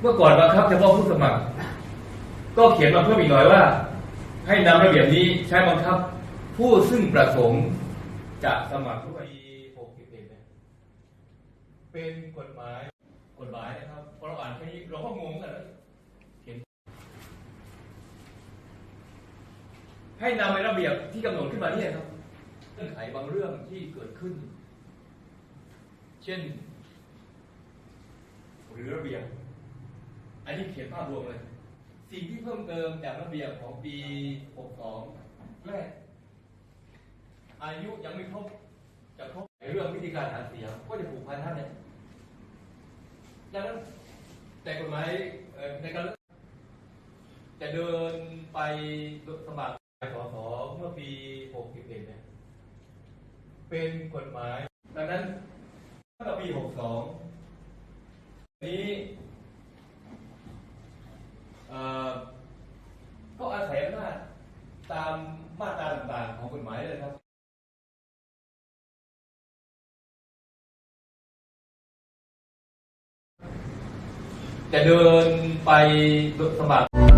เมื่อก่อนบังคับเฉพาะผู้สมัคร ก็เขียนมาเพิ่มอีกหน่อยว่า ให้นำระเบียบนี้ใช้บังคับ ผู้ซึ่งประสงค์จะสมัครทุกปี61เนี่ยเป็นกฎหมายกฎหมายนะครับพอเราอ่านแค่นี้เราก็งงกันแล้วเขียนให้นำในระเบียบที่กำหนดขึ้นมาเนี่ยครับเงื่อนไขบางเรื่องที่เกิดขึ้น เช่น หรือระเบียบ อันนี้เขียนภาพรวมเลย สิ่งที่เพิ่มเติมจากระเบียบของปี 62 แรก อายุยังไม่ครบจะครบเรื่องวิธีการหาเสียงก็จะผูกพันท่านเนี่ยดังนั้นแต่กฎหมายในการจะเดินไปสมัครสสเมื่อปี 61 เนี่ย เป็นกฎหมาย ดังนั้นตั้งแต่ปี 62 นี้เอ่อก็อาศัยอำนาจตามมาตราต่างๆ ของกฎหมายเลยครับจะเดินไปสมัคร